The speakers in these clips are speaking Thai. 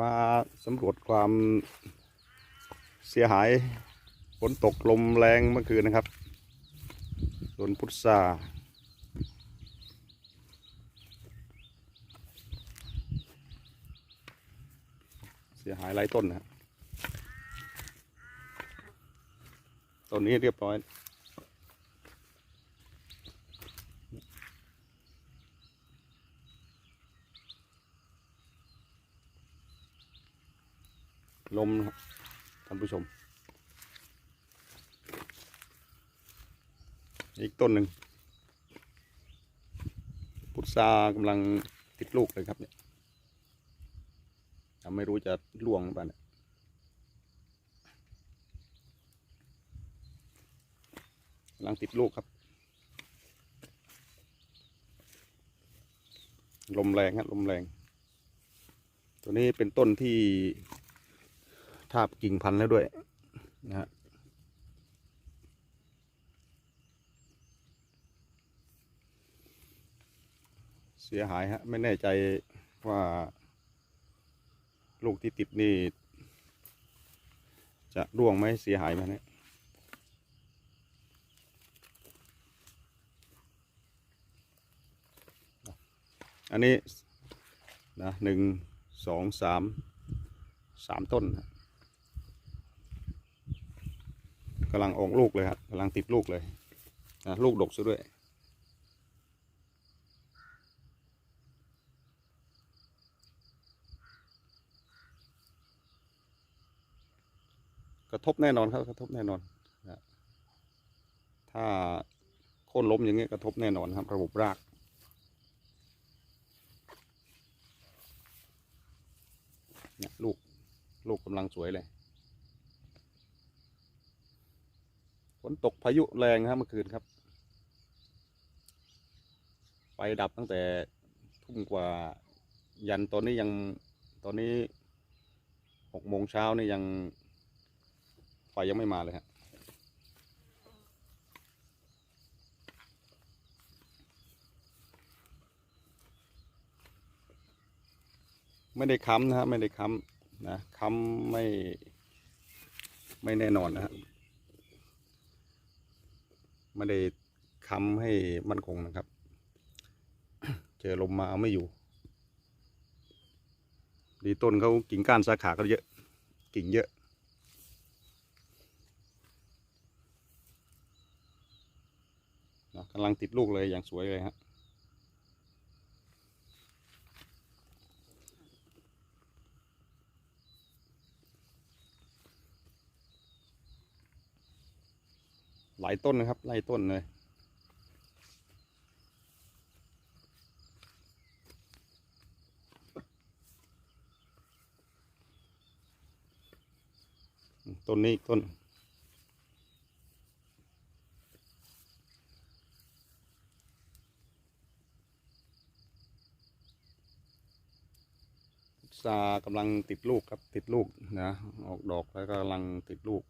มาสำรวจความเสียหายฝนตกลมแรงเมื่อคืนนะครับสวนพุทราเสียหายหลายต้นนะต้นนี้เรียบร้อย ลมนะครับท่านผู้ชม อีกต้นหนึ่งพุทรากำลังติดลูกเลยครับเนี่ยยังไม่รู้จะล่วงหรือเปล่าเนี่ยกำลังติดลูกครับลมแรงครับลมแรง ตัวนี้เป็นต้นที่ ทาบกิ่งพันธุ์แล้วด้วยนะฮะเสียหายฮะ ไม่แน่ใจว่า ลูกที่ติดนี่ จะร่วงไหมเสียหายไหมเนี่ยอันนี้นะหนึ่งสองสามสามต้นนะกำลังออกลูกเลยครับกำลังติดลูกเลยนะลูกดกซะด้วย กระทบแน่นอนครับ กระทบแน่นอนนะถ้าโค่นล้มอย่างเงี้ยกระทบแน่นอนครับ ระบบรากเนี่ยลูก ลูกกำลังสวยเลย ฝ นตกพายุแรงครับเมื่อคืนครับไฟดับตั้งแต่ทุ่มกว่ายันตอนนี้ยังตอนนี้หกโมงเช้านี่ยังไฟยังไม่มาเลยฮะไม่ได้ค้ำนะฮะไม่ได้ค้ำนะค้ำไม่ไม่แน่นอนนะฮะ ไม่ได้ค้ำให้มั่นคงนะครับ เจอลมมาเอาไม่อยู่ ดีต้นเขากิ่งก้านสาขาก็เยอะ กิ่งเยอะกำลังติดลูกเลยอย่างสวยเลยฮะ ลายต้นนะครับไล่ต้นเลยต้นนี้อีกต้นซากำลังติดลูกครับติดลูกนะออกดอกแล้วก็กำลังติดลูก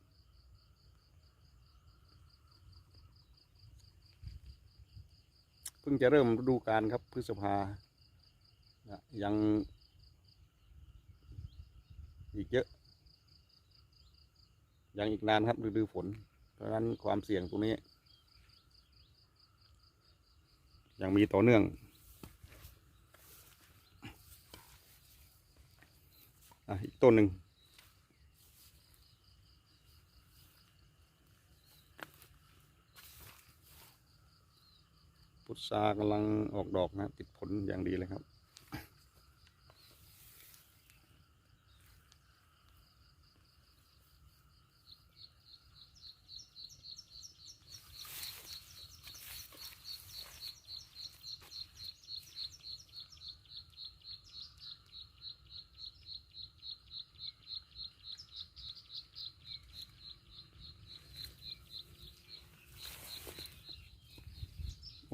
พิ่งจะเริ่มฤดูกาลครับพฤษภานะยัง อีกเยอะ ยังอีกนานครับฤดูฝน เพราะฉะนั้นความเสี่ยงตรงนี้ ยังมีต่อเนื่องอะอีกต้นหนึ่ง พุทรากำลังออกดอกนะติดผลอย่างดีเลยครับ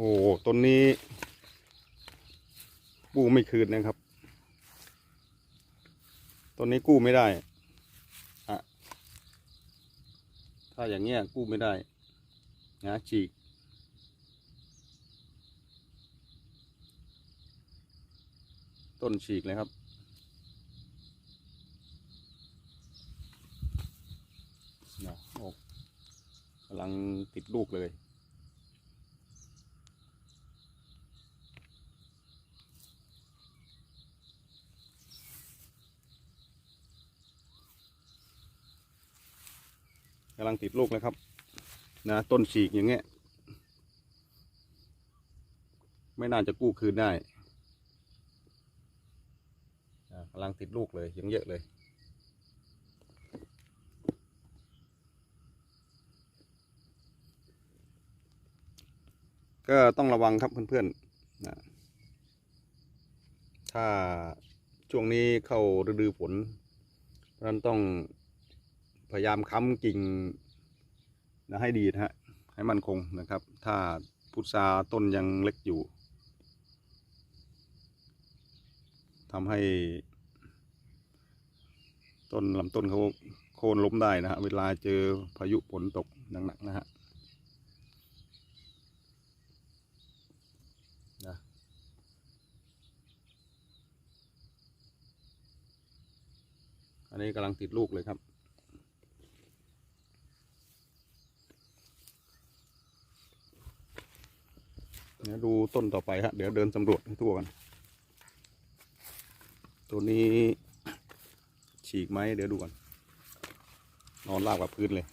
โอ้ต้นนี้กู้ไม่คืนนะครับต้นนี้กู้ไม่ได้อะถ้าอย่างเงี้ยกู้ไม่ได้นะฉีกต้นฉีกเลยครับ นะออกกำลังติดลูกเลยำลังติดลูกเลยครับ นะต้นฉีกอย่างเงี้ย ไม่น่าจะกู้คืนได้อ่ากำลังติดลูกเลยยังเยอะเลย ก็ต้องระวังครับเพื่อนๆนะถ้าช่วงนี้เข้าฤดูฝนเพราะนั้นต้อง พยายามค้ำกิ่งนะให้ดีนะฮะให้มันคงนะครับ ถ้าพุทราต้นยังเล็กอยู่ทำให้ ต้นลำต้นเขาโค่นล้มได้นะฮะเวลาเจอพายุฝนตกหนักๆนะฮะนะอันนี้กำลังติดลูกเลยครับ เดี๋ยวดูต้นต่อไปฮะเดี๋ยวเดินสำรวจให้ทั่วกัน ตัวนี้ฉีกไหมเดี๋ยวดูก่อนนอนราบกับพื้นเลย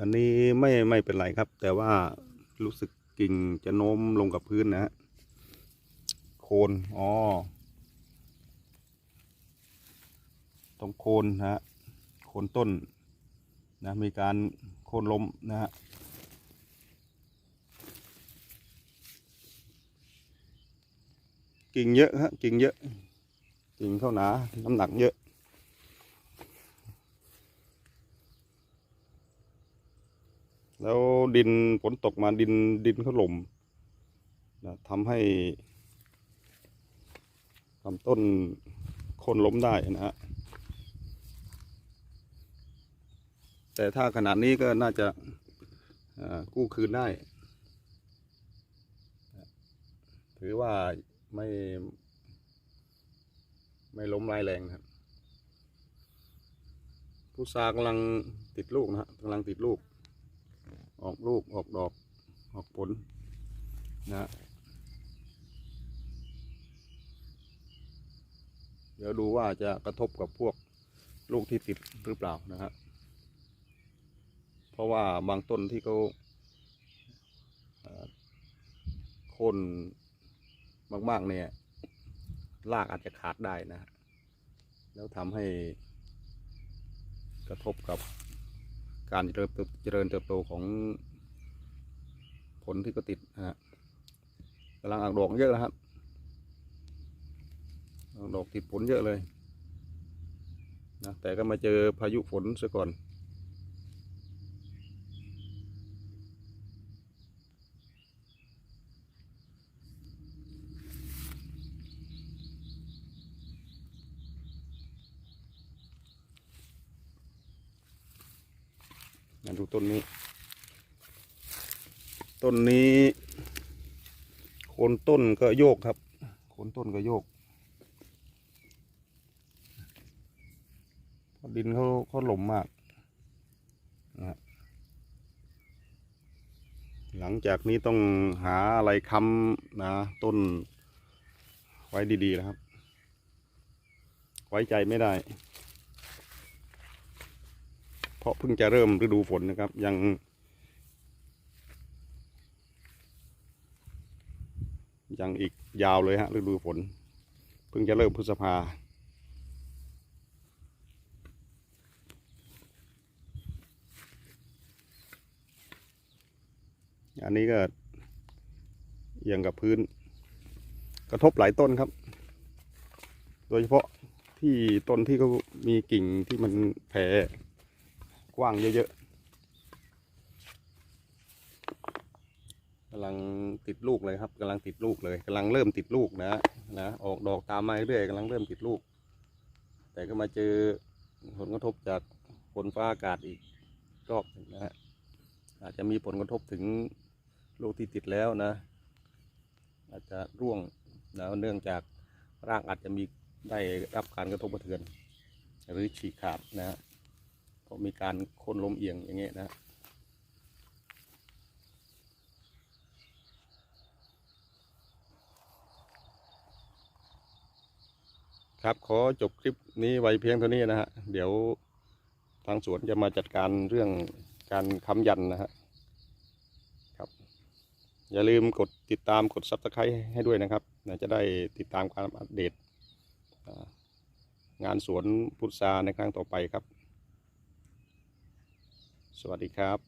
อันนี้ไม่ไม่เป็นไรครับ แต่ว่ารู้สึก กิ่งจะโน้มลงกับพื้นนะฮะโคนอ๋อตรงโคนนะฮะโคนต้นนะมีการโคนล้มนะฮะกิ่งเยอะฮะกิ่งเยอะกิ่งเข้าหนาน้ำหนักเยอะ แล้ว ดินฝนตกมาดินดินเขาหล่มนะทำให้ลำต้นโคนล้มได้นะฮะแต่ถ้าขนาดนี้ก็น่าจะกู้คืนได้ ถือว่าไม่ ไม่ล้มรายแรงนะครับพุทรากำลังติดลูกนะฮะกำลังติดลูก ออกลูกออกดอกออกผลนะเดี๋ยวดูว่าจะกระทบกับพวกลูกที่ติดหรือเปล่านะฮะเพราะว่าบางต้นที่เขาโค่นมาก ๆ เนี่ยรากอาจจะขาดได้นะฮะแล้วทำให้กระทบกับ การเจริญเติบเจริญเติบโตของผลที่ก็ติดนะฮะกำลังออกดอกเยอะแล้วครับออกดอกติดผลเยอะเลยนะแต่ก็มาเจอพายุฝนซะก่อน ต้นนี้ ต้นนี้โคนต้นก็โยกครับ โคนต้นก็โยก ดินเขาเขาหล่มมากนะฮะหลังจากนี้ต้องหาอะไรค้ำนะต้น ไว้ดีๆนะครับ ไว้ใจไม่ได้ เพราะเพิ่งจะเริ่มฤดูฝนนะครับ ยัง ยังอีกยาวเลยฮะฤดูฝน เพิ่งจะเริ่มพฤษภาอันนี้ก็เอียงกับพื้น กระทบหลายต้นครับ โดยเฉพาะที่ต้นที่เขามีกิ่งที่มันแผ่ กว้างเยอะๆกำลังติดลูกเลยครับกำลังติดลูกเลยกำลังเริ่มติดลูกนะนะออกดอกตามมาเรื่อยกำลังเริ่มติดลูก แต่ก็มาเจอผลกระทบจากฝนฟ้าอากาศอีกรอบนึงนะฮะอาจจะมีผลกระทบถึงลูกที่ติดแล้วนะ อาจจะร่วงนะเนื่องจากรากอาจจะมีได้รับการกระทบกระเทือน หรือฉีกขาดนะฮะ เพราะมีการโค่นล้มเอียงอย่างเงี้ยนะครับขอจบคลิปนี้ไว้เพียงเท่านี้นะฮะเดี๋ยวทางสวนจะมาจัดการเรื่องการค้ำยันนะฮะครับ อย่าลืมกดติดตามกด subscribe ให้ด้วยนะครับจะได้ติดตามการอัปเดตงานสวนพุทราในครั้งต่อไปครับ สวัสดีครับ